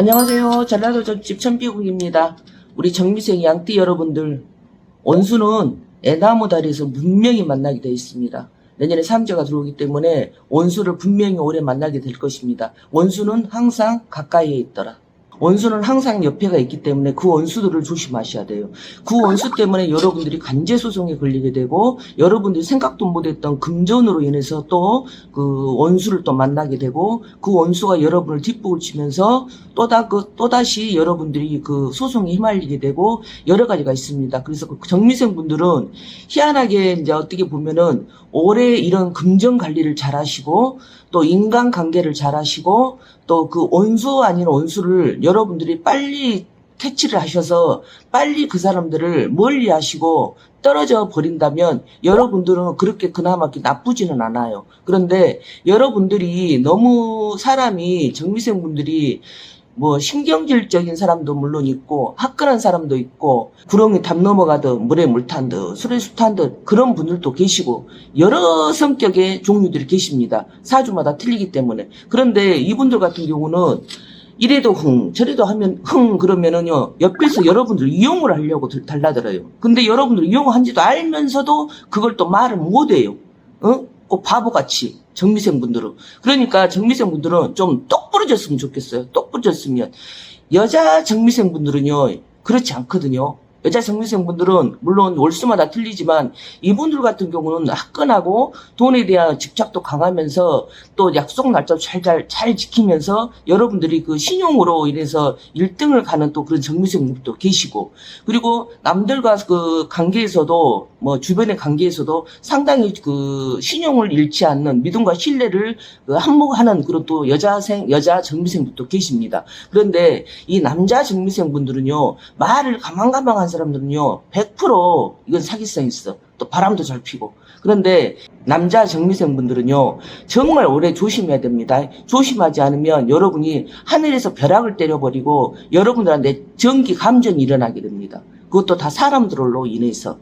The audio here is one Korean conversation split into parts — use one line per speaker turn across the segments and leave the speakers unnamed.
안녕하세요. 전라도 젖집 천비국입니다. 우리 정미생 양띠 여러분들, 원수는 애나무 다리에서 분명히 만나게 되어 있습니다. 내년에 삼재가 들어오기 때문에 원수를 분명히 오래 만나게 될 것입니다. 원수는 항상 가까이에 있더라. 원수는 항상 옆에가 있기 때문에 그 원수들을 조심하셔야 돼요. 그 원수 때문에 여러분들이 간제 소송에 걸리게 되고 여러분들이 생각도 못했던 금전으로 인해서 또 그 원수를 또 만나게 되고 그 원수가 여러분을 뒷북을 치면서 또다 그 또다시 여러분들이 그 소송에 휘말리게 되고 여러 가지가 있습니다. 그래서 그 정미생 분들은 희한하게 이제 어떻게 보면은 올해 이런 금전 관리를 잘 하시고 또 인간 관계를 잘 하시고 또 그 원수 아닌 원수를 여러분들이 빨리 캐치를 하셔서 빨리 그 사람들을 멀리 하시고 떨어져 버린다면 여러분들은 그렇게 그나마 나쁘지는 않아요. 그런데 여러분들이 너무 사람이 정미생 분들이 뭐 신경질적인 사람도 물론 있고 화끈한 사람도 있고 구렁이 담 넘어가듯 물에 물 탄 듯 술에 술 탄 듯 그런 분들도 계시고 여러 성격의 종류들이 계십니다. 사주마다 틀리기 때문에 그런데 이분들 같은 경우는 이래도 흥 저래도 하면 흥 그러면은요 옆에서 여러분들 이용을 하려고 들- 달라들어요. 근데 여러분들 이용한지도 알면서도 그걸 또 말을 못해요. 어? 꼭 바보같이 정미생 분들은 그러니까 정미생 분들은 좀 똑부러졌으면 좋겠어요. 똑 부러졌으면 여자 정미생 분들은요 그렇지 않거든요. 여자 정미생 분들은 물론 월수마다 틀리지만 이분들 같은 경우는 화끈하고 돈에 대한 집착도 강하면서 또 약속 날짜 잘, 잘, 잘 지키면서 여러분들이 그 신용으로 인해서 1등을 가는 또 그런 정미생 분들도 계시고 그리고 남들과 그 관계에서도 뭐 주변의 관계에서도 상당히 그 신용을 잃지 않는 믿음과 신뢰를 그 한몫하는 그런 또 여자생 여자 정미생분도 계십니다. 그런데 이 남자 정미생 분들은요 말을 가만가만한 사람들은요 100% 이건 사기성 있어. 또 바람도 잘 피고. 그런데 남자 정미생 분들은요 정말 오래 조심해야 됩니다. 조심하지 않으면 여러분이 하늘에서 벼락을 때려버리고 여러분들한테 전기 감전이 일어나게 됩니다. 그것도 다 사람들로 인해서.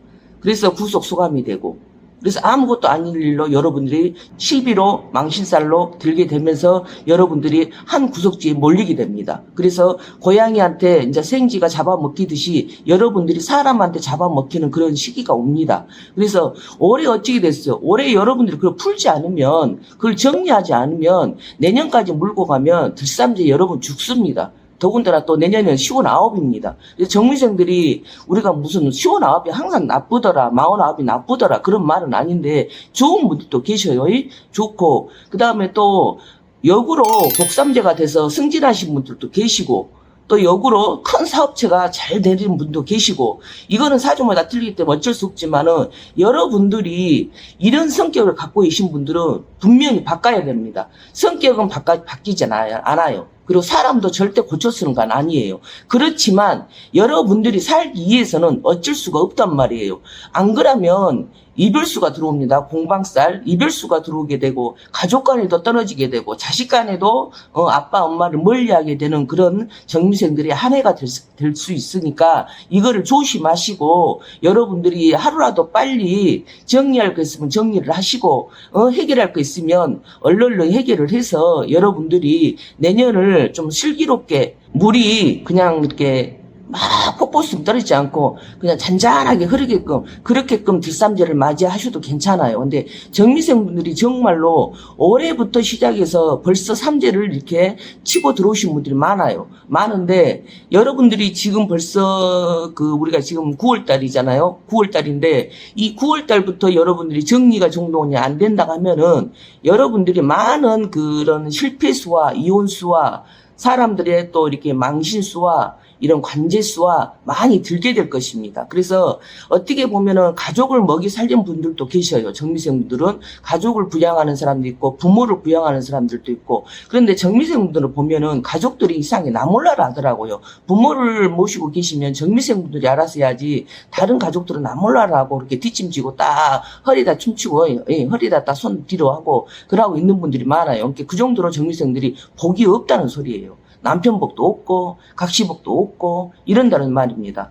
그래서 구속 소감이 되고 그래서 아무것도 아닌 일로 여러분들이 시비로 망신살로 들게 되면서 여러분들이 한 구석지에 몰리게 됩니다. 그래서 고양이한테 이제 생쥐가 잡아먹히듯이 여러분들이 사람한테 잡아먹히는 그런 시기가 옵니다. 그래서 올해 어찌게 됐어요? 올해 여러분들이 그걸 풀지 않으면 그걸 정리하지 않으면 내년까지 물고 가면 들쌈제 여러분 죽습니다. 더군다나 또 내년에는 59입니다. 정미생들이 우리가 무슨 59이 항상 나쁘더라, 49이 나쁘더라, 그런 말은 아닌데, 좋은 분들도 계셔요. 이? 좋고, 그 다음에 또, 역으로 복삼제가 돼서 승진하신 분들도 계시고, 또 역으로 큰 사업체가 잘 되는 분도 계시고, 이거는 사주마다 틀리기 때문에 어쩔 수 없지만은, 여러분들이 이런 성격을 갖고 계신 분들은 분명히 바꿔야 됩니다. 성격은 바꿔, 바뀌지. 않아요. 그리고 사람도 절대 고쳐 쓰는 건 아니에요. 그렇지만 여러분들이 살기 위해서는 어쩔 수가 없단 말이에요. 안 그러면 이별수가 들어옵니다. 공방살 이별수가 들어오게 되고 가족 간에도 떨어지게 되고 자식 간에도 어, 아빠 엄마를 멀리하게 되는 그런 정미생들이 한 해가 될 수 있으니까 이거를 조심하시고 여러분들이 하루라도 빨리 정리할 거 있으면 정리를 하시고 어, 해결할 거 있으면 얼른 해결을 해서 여러분들이 내년을 좀 슬기롭게 물이 그냥 이렇게 막 폭포수면 떨어지지 않고 그냥 잔잔하게 흐르게끔 그렇게끔 뒷삼재를 맞이하셔도 괜찮아요. 근데 정미생분들이 정말로 올해부터 시작해서 벌써 삼재를 이렇게 치고 들어오신 분들이 많아요. 많은데 여러분들이 지금 벌써 그 우리가 지금 9월 달이잖아요. 9월 달인데 이 9월 달부터 여러분들이 정리가 정돈이 안 된다 하면은 여러분들이 많은 그런 실패수와 이혼수와 사람들의 또 이렇게 망신수와 이런 관제수와 많이 들게 될 것입니다. 그래서 어떻게 보면은 가족을 먹이 살린 분들도 계셔요. 정미생 분들은 가족을 부양하는 사람도 있고 부모를 부양하는 사람들도 있고 그런데 정미생 분들을 보면은 가족들이 이상하게 나몰라라 하더라고요. 부모를 모시고 계시면 정미생 분들이 알아서 해야지 다른 가족들은 나몰라라 하고 이렇게 뒷짐지고 딱 허리다 춤추고 예, 허리다 딱 손 뒤로 하고 그러고 있는 분들이 많아요. 그러니까 그 정도로 정미생들이 복이 없다는 소리예요. 남편복도 없고 각시복도 없고 이런다는 말입니다.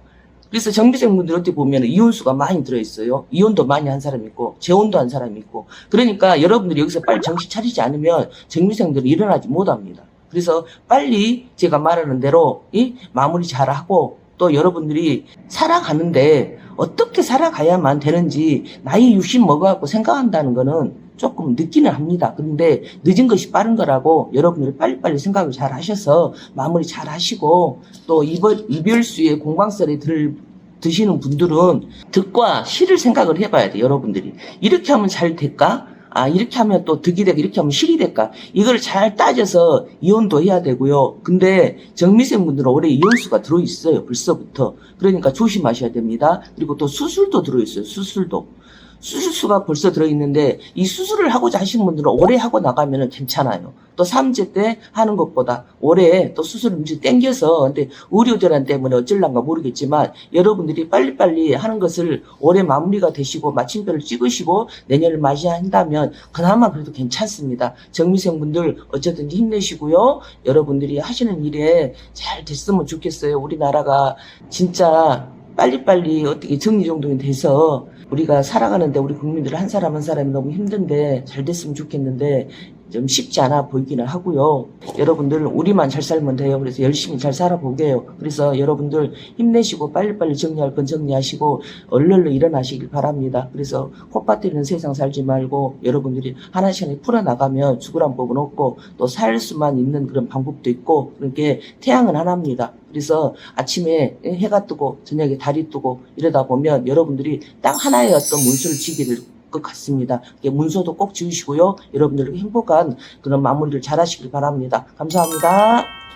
그래서 정비생분들 어떻게 보면 이혼수가 많이 들어있어요. 이혼도 많이 한 사람이 있고 재혼도 한 사람이 있고 그러니까 여러분들이 여기서 빨리 정신 차리지 않으면 정비생들은 일어나지 못합니다. 그래서 빨리 제가 말하는 대로 이 마무리 잘하고 또 여러분들이 살아가는데 어떻게 살아가야만 되는지 나이 60 먹어갖고 생각한다는 거는 조금 늦기는 합니다. 그런데 늦은 것이 빠른 거라고 여러분들이 빨리빨리 생각을 잘 하셔서 마무리 잘 하시고 또 이별, 이별수의 공방설에 들, 드시는 분들은 득과 실을 생각을 해봐야 돼, 여러분들이. 이렇게 하면 잘 될까? 아, 이렇게 하면 또 득이 되고, 이렇게 하면 실이 될까? 이걸 잘 따져서 이혼도 해야 되고요. 근데 정미생 분들은 올해 이혼수가 들어있어요, 벌써부터. 그러니까 조심하셔야 됩니다. 그리고 또 수술도 들어있어요, 수술도. 수술수가 벌써 들어있는데 이 수술을 하고자 하시는 분들은 오래 하고 나가면 괜찮아요. 또 3제 때 하는 것보다 올해 또 수술을 이제 땡겨서 근데 의료전환 때문에 어쩔란가 모르겠지만 여러분들이 빨리빨리 하는 것을 올해 마무리가 되시고 마침표를 찍으시고 내년을 맞이한다면 그나마 그래도 괜찮습니다. 정미생분들 어쨌든지 힘내시고요. 여러분들이 하시는 일에 잘 됐으면 좋겠어요. 우리나라가 진짜 빨리빨리 어떻게 정리정돈이 돼서 우리가 살아가는데 우리 국민들 한 사람 한 사람이 너무 힘든데 잘 됐으면 좋겠는데 좀 쉽지 않아 보이기는 하고요. 여러분들 우리만 잘 살면 돼요. 그래서 열심히 잘 살아보게요. 그래서 여러분들 힘내시고 빨리빨리 정리할 건 정리하시고 얼른 일어나시길 바랍니다. 그래서 콧바트리는 세상 살지 말고 여러분들이 하나씩 하나씩 풀어나가면 죽으란 법은 없고 또 살 수만 있는 그런 방법도 있고 그렇게 태양은 하나입니다. 그래서 아침에 해가 뜨고 저녁에 달이 뜨고 이러다 보면 여러분들이 딱 하나의 어떤 문수를 지게 될 것 같습니다. 이렇게 문서도 꼭 지으시고요. 여러분들 행복한 그런 마무리를 잘 하시길 바랍니다. 감사합니다.